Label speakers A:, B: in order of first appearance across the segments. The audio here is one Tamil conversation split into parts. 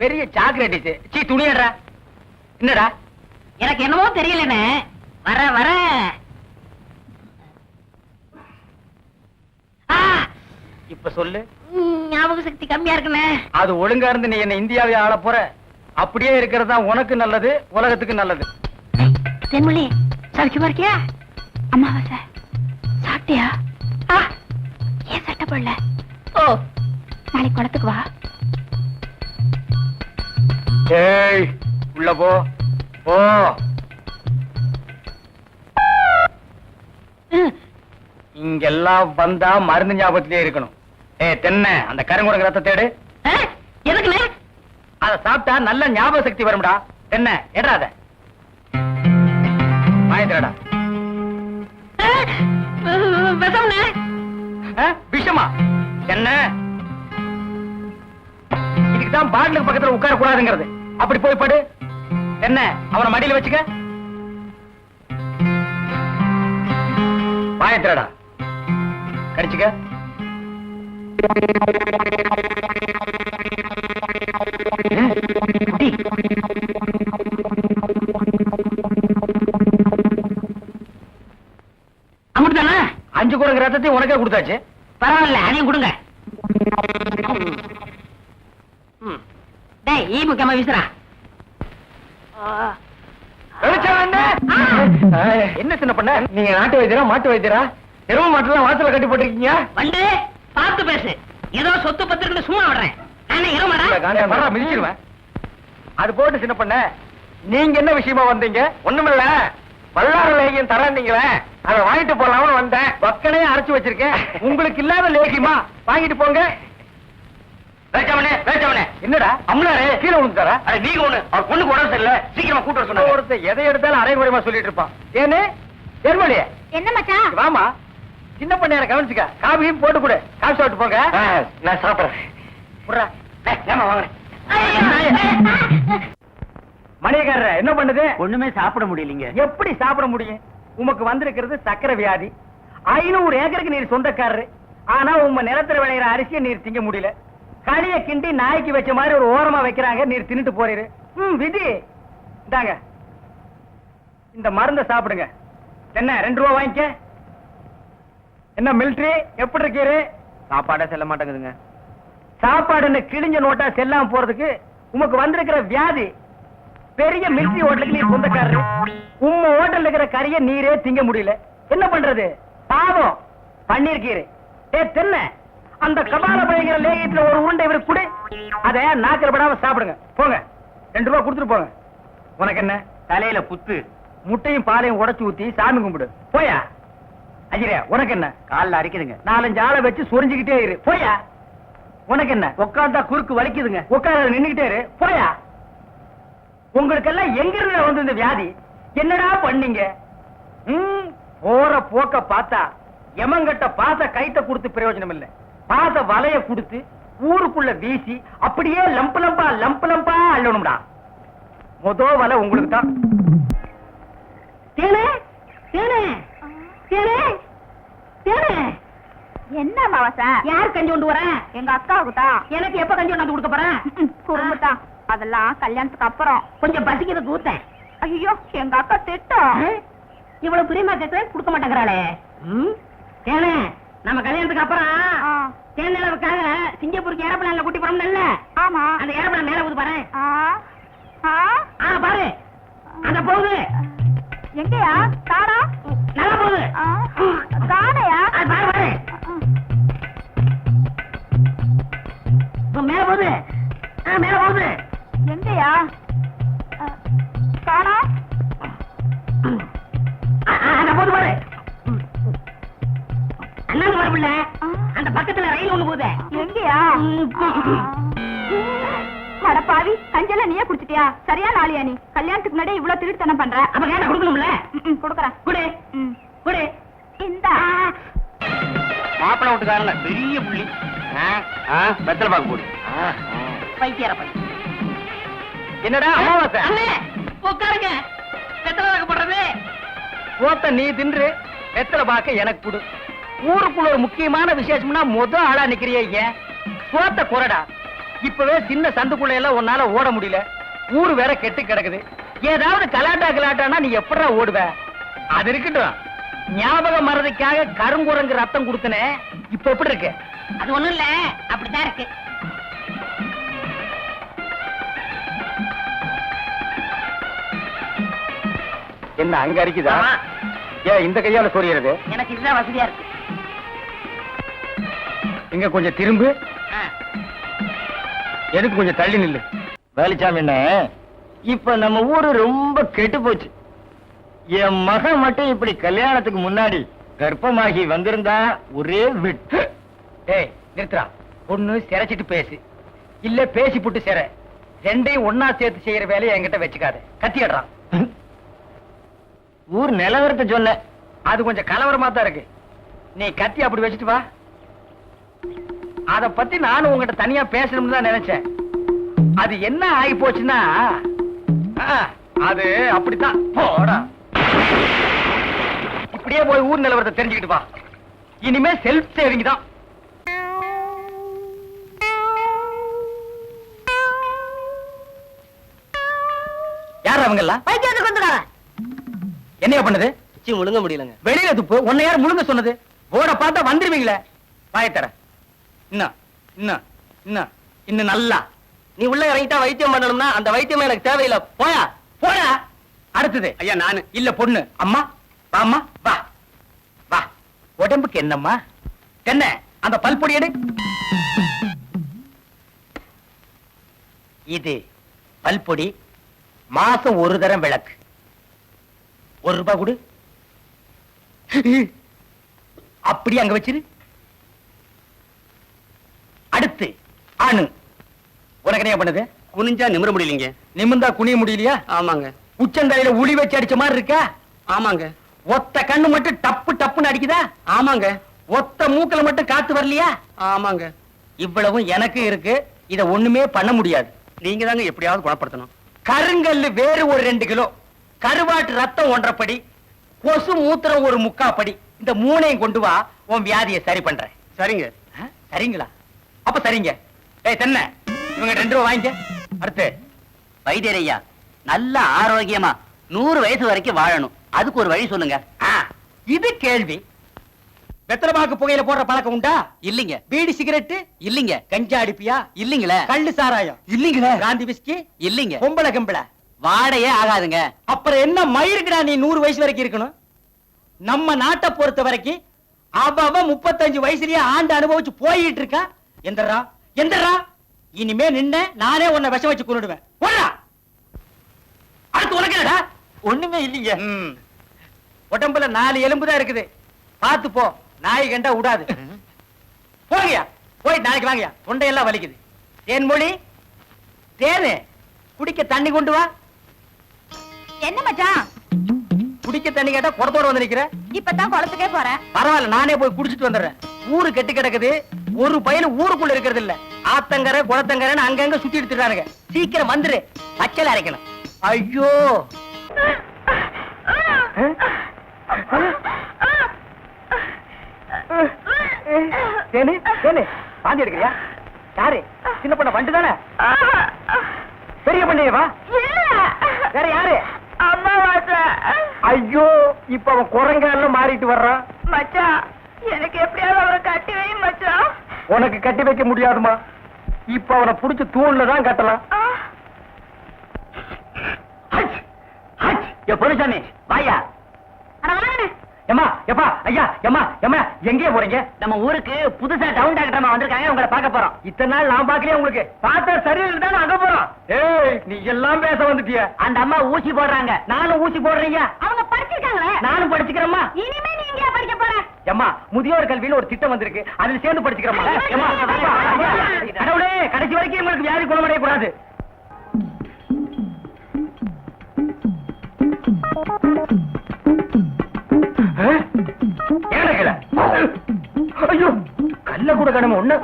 A: பெரிய சாக்லேட் சீ துணியடா என்னடா?
B: எனக்கு என்னமோ தெரியலண்ணே. வர வர.
A: இப்ப சொல்லு.
B: ஞாபக சக்தி கம்மியா இருக்குண்ணே.
A: அது ஒழுங்கா இருந்து நீ என்ன இந்தியாவை ஆள போற. அப்படியே இருக்கிறது தான் உனக்கு நல்லது உலகத்துக்கு நல்லது.
B: தென்மொழி சௌக்கியமா இருக்கியா? அம்மாவாசை சாப்பிட்டியா? ஏன் சட்டை போடல? ஓ நாளைக்கு குளத்துக்கு வா.
A: ஏய் உள்ள போ. போ. இங்கெல்லாம் வந்தா மருந்து ஞாபகத்திலே இருக்கணும். ஏ தென்ன அந்த கருங்குரங்க ரத்த தேடு.
B: ஆ, எதுக்குண்ணே
A: அத சாப்பிட்டா நல்ல ஞாபக சக்தி வரும்டா. தென்ன எடாத
B: விஷம்ண்ணே
A: விஷமா? என்ன தான் பாட்டிலுக்கு பக்கத்துல உட்கார கூடாதுங்கிறது அப்படி போய் படு. என்ன அவனை மடியில வச்சுக்க? வாயத்திரடா கடிச்சுக்க.
B: அமிர்தானா?
A: அஞ்சு குரங்கு ரத்தத்தையும் உனக்கே கொடுத்தாச்சு.
B: பரவாயில்ல அதையும் கொடுங்க. ஈ முக்கியமா வீசுறா
A: வெளிச்சம் என்ன? ஏய், என்ன சின்ன பண்ண? நீங்க நாட்டு வைத்தியரா மாட்டு வைத்தியரா? எரும மாட்டுலாம் வாசல்ல கட்டி போட்டிருக்கீங்க?
B: வந்து பார்த்து பேசு. ஏதோ சொத்து பத்திரன்னு சும்மா விடுறேன். நானே இருமாடா
A: வர்றா, மிதிச்சிருவேன். அது போட்டு சின்ன பண்ண. நீங்க என்ன விஷயமா வந்தீங்க? ஒண்ணுமில்ல. பல்லாறு லேகியம் தரந்தீங்களே அதை வாங்கிட்டு போலாம்னு வந்தேன். பக்கனே அரைச்சு வச்சிருக்கேன். உங்களுக்கு இல்லாத லேகியமா? வாங்கிட்டு போங்க. வேச்சவனே வேச்சவனே என்னடா? அம்லாரே. கீழே விழுந்துட்டாரா அட நீங்க ஒண்ணு அவர் பொண்ணுக்கு உடம்பு சரியில்லை. சீக்கிரமா கூட்டு வர சொன்னாங்க. ஒருத்தர் எதை எடுத்தாலும் அரைகுறையமா சொல்லிட்டு இருப்பான். ஏன்னு ஏர்மொழியே
B: என்ன மச்சான்?
A: வாமா சின்ன பண்ண எனக்கு கவனிச்சுக்க. காபியும் போட்டு கொடு. காபி சாப்பிட்டு போங்க. நான் சாப்பிடுறேன். வாங்குறேன் மணியக்காரர் என்ன பண்ணுது?
C: ஒண்ணுமே சாப்பிட முடியலீங்க.
A: எப்படி சாப்பிட முடியும்? உமக்கு வந்திருக்கிறது சக்கரை வியாதி. ஐநூறு ஏக்கருக்கு நீர் சொந்தக்காரரு. ஆனா உங்க நிலத்துல விளையிற அரிசியை நீர் திங்க முடியல. களிய கிண்டி நாய்க்கு வச்ச மாதிரி ஒரு ஓரமா வைக்கிறாங்க. நீர் தின்னுட்டு போறீரு. ம் விதி. இந்தாங்க. இந்த மருந்தை சாப்பிடுங்க. என்ன ரெண்டு ரூபா வாங்கிக்க? என்ன மிலிட்ரி எப்படி இருக்கீரு?
C: சாப்பாடே செல்ல மாட்டேங்குதுங்க.
A: சாப்பாடுன்னு கிழிஞ்ச நோட்டா செல்லாம போறதுக்கு உமக்கு வந்திருக்கிற வியாதி. பெரிய மில்ட்ரி ஹோட்டலுக்கு நீர் சொந்தக்காரரு. உம்ம ஹோட்டல்ல இருக்கிற கறிய நீரே திங்க முடியல. என்ன பண்றது? பாவம். பண்ணிருக்கீரு. ஏ தென்ன. அந்த கபால பயங்கர லேகியத்துல ஒரு உருண்டை இவருக்கு கொடு. அத நாக்கில படாம சாப்பிடுங்க. போங்க. ரெண்டு ரூபா கொடுத்துட்டு போங்க. உனக்கு என்ன?
C: தலையில புத்து
A: முட்டையும் பாலையும் உடைச்சு ஊத்தி சாமி கும்பிடு. போயா? அஜிரே உனக்கு என்ன?
C: கால்ல அரிக்குதுங்க.
A: நாலஞ்சு ஆளை வச்சு சொரிஞ்சுக்கிட்டே இரு. போயா? உனக்கு என்ன? உட்கார்ந்தா குறுக்கு வலிக்குதுங்க. உட்கார நின்னுகிட்டே இரு. போயா? உங்களுக்கெல்லாம் எங்க இருந்து வந்து இந்த வியாதி? என்னடா பண்ணீங்க? போற போக்க பார்த்தா எமங்கட்ட பாச கைத்த கொடுத்து பிரயோஜனம் இல்ல. பாச வலைய கொடுத்து ஊருக்குள்ள வீசி அப்படியே லம்பு லம்பா லம்பு லம்பா அள்ளணும்டா. மொத வலை உங்களுக்கு தான்.
B: தேனே தேனே தேனே தேனே.
D: என்ன மாவாசா
B: யார் கஞ்சி கொண்டு வரேன்
D: எங்க அக்காவுக்கு தான்.
B: எனக்கு எப்ப கஞ்சி கொண்டாந்து கொடுக்க போறேன்
D: அதெல்லாம் கல்யாணத்துக்கு அப்புறம்.
B: கொஞ்சம் பசிக்கிறது ஊத்தேன்
D: ஐயோ எங்க அக்கா திட்டம்
B: இவ்வளவு பிரியமா கேட்க கொடுக்க மாட்டேங்கிறாளே. ஏனே நம்ம கல்யாணத்துக்கு அப்புறம் நிலவுக்காக சிங்கப்பூருக்கு ஏரோப்ளான்ல கூட்டி போறோம்ல
D: ஆமா.
B: அந்த ஏரோப்ளான் மேல போகுது பாரு. பாரு. அந்த போகுது.
D: எங்கயா? காணா
B: நல்லா போகுது. அது பாரு பாரு. மேல போகுது. மேல போகுது.
D: எங்கயா?
B: பிள்ளை
D: ஆ.
B: அந்த பக்கத்துல ரயில் ஒண்ணு போகுது.
D: எங்கயா? அடப்பாவி கஞ்செல்லாம் நீயே குடிச்சிட்டியா? சரியான ஆளியா நீ? கல்யாணத்துக்கு முன்னாடி இவ்வளவு திருட்டுத்தனம் பண்ற?
B: அப்ப கேட்டா கொடுக்கணும்ல?
D: கொடுக்கறேன்.
B: குடு. குடு.
D: இந்த.
C: மாப்பிள வீட்டுக்காரங்க பெரிய புள்ளி. வெத்தலை பாக்கு போடு.
B: பைத்தியர பைத்தியம்.
A: என்னடா அமாவாசை?
B: உட்காருங்க. வெத்தலை வாக்கு போடுறது.
A: போத்த நீ தின்று வெத்தலை பாக்க எனக்கு கொடு. ஊருக்குள்ள ஒரு முக்கியமான விசேஷம்னா முத ஆளா நிக்கிறியே ஏன்? சோத்த குறடா இப்பவே சின்ன சந்துக்குள்ள எல்லாம் உன்னால ஓட முடியல. ஊரு வேற கெட்டு கிடக்குது. ஏதாவது கலாட்டா கலாட்டானா நீ எப்படா ஓடுவ? அது இருக்கட்டும். ஞாபகம் மறதிக்காக கருங்குரங்கு ரத்தம் கொடுத்தனே. இப்ப எப்படி இருக்கு?
B: அது ஒண்ணும் இல்ல. அப்படித்தான் இருக்கு.
A: என்ன அங்க அரிக்குதா. ஏன் இந்த கையால சொரியறது?
B: எனக்கு இதுதான் வசதியா இருக்கு.
A: இங்க கொஞ்சம் திரும்பு. எனக்கு கொஞ்சம் தள்ளி நில்லு. வேலுச்சாமி என்ன இப்ப நம்ம ஊரு ரொம்ப கெட்டு போச்சு. என் மகன் மட்டும் இப்படி கல்யாணத்துக்கு முன்னாடி கர்ப்பமாகி வந்திருந்தா ஒரே விட்டு ஏய் நிறுத்துறா பொண்ணு சிரைச்சிட்டு பேசு. இல்ல பேசி புட்டு சிற. ரெண்டையும் ஒன்னா சேர்த்து செய்யற வேலையை என்கிட்ட வச்சுக்காத. கத்திடுறான் ஊர் நிலவரத்தை சொன்ன. அது கொஞ்சம் கலவரமா தான் இருக்கு. நீ கத்தி அப்படி வச்சுட்டு வா. அத பத்தி நானும் உங்ககிட்ட தனியா பேசணும்னு தான் நினைச்சேன். அது என்ன ஆகி போச்சுன்னா ஆ, அது அப்படித்தான். போடா. இப்படியே போய் ஊர் நிலவரத்தை தெரிஞ்சுக்கிட்டு வா. இனிமே செல்ஃப் சேவிங் தான். யார் அவங்க எல்லாம்?
B: பைத்தியத்துக்கு வந்துடாத
A: என்னையா பண்ணுது?
C: முழுங்க முடியலங்க.
A: வெளியில துப்பு உன்னை யார் முழுங்க சொன்னது? போட பார்த்தா வந்துருவீங்களே. வாயத்தர இன்னும் இன்னும் இன்னும் இன்னும் நல்லா.
C: நீ உள்ள இறங்கிட்டா வைத்தியம் பண்ணணும்னா அந்த வைத்தியம் எனக்கு தேவையில்லை.
A: போயா போயா அடுத்தது.
C: ஐயா நானு.
A: இல்ல பொண்ணு. அம்மா வாம்மா வா. வா. உடம்புக்கு என்னம்மா? என்ன? அந்த பல்பொடி எடு. இது பல்பொடி மாசம் ஒரு தரம் விளக்கு. ஒரு ரூபாய் கொடு. அப்படி அங்க வச்சிரு. அடுத்து அணு உனக்கு என்ன பண்ணுது?
C: குனிஞ்சா நிமிர முடியலீங்க.
A: நிமிந்தா குனிய முடியலையா?
C: ஆமாங்க.
A: உச்சந்தலையில உளி வச்சு அடிச்ச மாதிரி இருக்கா?
C: ஆமாங்க.
A: ஒத்த கண்ணு மட்டும் டப்பு டப்புன்னு அடிக்குதா?
C: ஆமாங்க.
A: ஒத்த மூக்குல மட்டும் காத்து வரலையா?
C: ஆமாங்க.
A: இவ்வளவும் எனக்கு இருக்கு. இத ஒண்ணுமே பண்ண முடியாது.
C: நீங்க தாங்க எப்படியாவது குணப்படுத்தணும்.
A: கருங்கல்லு வேறு ஒரு ரெண்டு கிலோ. கருவாட்டு ரத்தம் ஒன்றரை கொசு மூத்திரம் ஒரு முக்கா படி இந்த மூணையும் கொண்டு வா. உன் வியாதியை சரி பண்றேன்.
C: சரிங்க.
A: சரிங்களா? அப்ப சரிங்க. ஏய் தென்ன இவங்க ரெண்டு ரூபா வாங்கிக்க. அடுத்து
C: வைத்தியர் ஐயா நல்ல ஆரோக்கியமா நூறு வயசு வரைக்கும் வாழணும். அதுக்கு ஒரு வழி சொல்லுங்க.
A: இது கேள்வி. வெத்தலமாக்கு புகையில போடுற பழக்கம் உண்டா?
C: இல்லீங்க.
A: பீடி சிகரெட்டு?
C: இல்லீங்க.
A: கஞ்சா அடிப்பியா?
C: இல்லீங்களே.
A: கள்ளு சாராயம்?
C: இல்லீங்களே.
A: காந்தி விஸ்கி?
C: இல்லீங்க.
A: பொம்பளை கம்பளை?
C: வாடையே ஆகாதுங்க.
A: அப்புறம் என்ன மயிருக்குடா நீ நூறு வயசு வரைக்கும் இருக்கணும்? நம்ம நாட்டை பொறுத்த வரைக்கும் அவ முப்பத்தஞ்சு வயசுலயே ஆண்டு அனுபவிச்சு போயிட்டு இருக்கா? எந்தரா எந்தரா. இனிமே நின்ன நானே உன்னை விஷம் வச்சு கொண்டுடுவேன் போடா. அடுத்து உனக்கு என்னடா? ஒண்ணுமே இல்லைங்க. உடம்புல நாலு எலும்பு தான் இருக்குது. பார்த்து போ. நாய் கண்டா விடாது போங்கயா போய் நாளைக்கு வாங்கயா தொண்டையெல்லாம் வலிக்குது. தேன்மொழி தேனு. குடிக்க தண்ணி கொண்டு வா.
D: என்ன மச்சான்?
A: குடிக்க தண்ணி கேட்டா குடத்தோட வந்து நிக்கிற.
D: இப்பதான் குளத்துக்கே போறேன்.
A: பரவாயில்ல நானே போய் குடிச்சிட்டு வந்துடுறேன். ஊரு கெட்டு கிடக்குது. ஒரு பையன் ஊருக்குள்ள இருக்கிறது இல்ல. ஆத்தங்கரை குளத்தங்கரைன்னு அங்கங்க சுத்தி எடுத்துறானுங்க சீக்கிரம் வந்துரு. பச்சையில அரைக்கணும். ஐயோ! தேனு தேனு பாந்தி எடுக்கிறியா? யாரு? சின்ன பண்ண வண்டு தானே? பெரிய பண்ணைய வா. வேற யாரு?
D: அம்மா
A: ஐயோ இப்ப அவன் குரங்கால மாறிட்டு வர்றான்.
D: மச்சான் எனக்கு எப்படியாவது அவரை கட்டி வை மச்சான்.
A: உனக்கு கட்டி வைக்க முடியாதுமா. இப்ப அவனை புடிச்சு தூண்ல தான் கட்டலாம். பொருசாமி வாயா. எம்மா எப்பா ஐயா எம்மா எம்மா எங்கே போறீங்க?
B: நம்ம ஊருக்கு புதுசா டவுன் டாக்டர் வந்திருக்காங்க உங்களை பார்க்க போறோம்.
A: இத்தனை நாள் நான் பாக்கலையே உங்களுக்கு. பார்த்தா சரியில்லை தான் அங்க போறோம். ஏய் நீ எல்லாம் பேச வந்துட்டிய.
B: அந்த அம்மா ஊசி போடுறாங்க.
A: நானும் ஊசி போடுறீங்க.
D: அவங்க படிச்சிருக்காங்களே?
A: நானும் படிச்சுக்கிறேம்மா.
D: இனிமே நீ இங்கேயா படிக்க போற?
A: எம்மா முதியோர் கல்வின்னு ஒரு திட்டம் வந்திருக்கு. அதுல சேர்ந்து படிச்சுக்கிறோமா எம்மா, அப்பா, ஐயா, கடவுளே கடைசி வரைக்கும் உங்களுக்கு வியாதி குணமடைய கூடாது. இருக்கணும் ஒண்ணு.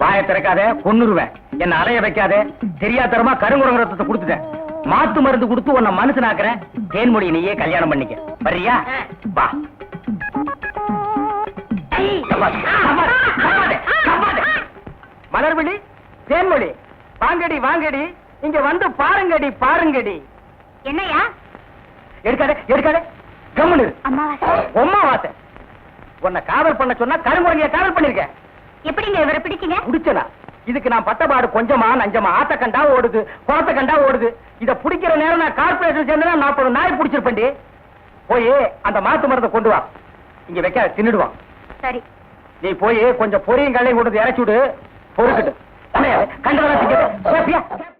A: வாயை திறக்காத கொன்னுருவேன் என்ன அலைய வைக்காத. தெரியாதரமா கருங்குரங்க ரத்தத்தை கொடுத்துட்டேன் மாத்து மருந்து கொடுத்து உன்னை மனுஷனாக்குறேன். தேன்மொழி நீயே கல்யாணம் பண்ணிக்க. வரியா வா. மலர்விழி தேன்மொழி. வாங்கடி வாங்கடி. இங்க வந்து பாருங்கடி பாருங்கடி.
D: என்னையா?
A: எடுக்காதே எடுக்காதே. கம்முனு.
D: அம்மாவாசை.
A: உன்னை பண்ண சொன்னா கருங்குரங்கிய காவல் பண்ணிருக்கேன்
D: எப்படிங்க இவரை பிடிச்சீங்க?
A: புடிச்சனா இதுக்கு நான் பட்டபாடு கொஞ்சமா நஞ்சமா. ஆத்த கண்டா ஓடுது குளத்த கண்டா ஓடுது. இத புடிக்கிற நேரம் நான் கார்பரேஷன் சேர்ந்தா நாற்பது நாய் புடிச்சிருப்பேன்டி. போய் அந்த மாத்து மருந்தை கொண்டு வா. இங்க வைக்க தின்னுடுவான்.
D: சரி.
A: நீ போய் கொஞ்சம் பொரியும் கல்லையும் கொடுத்து வந்து இறச்சி விடு. பொறுக்கட்டு. கண்டதெல்லாம்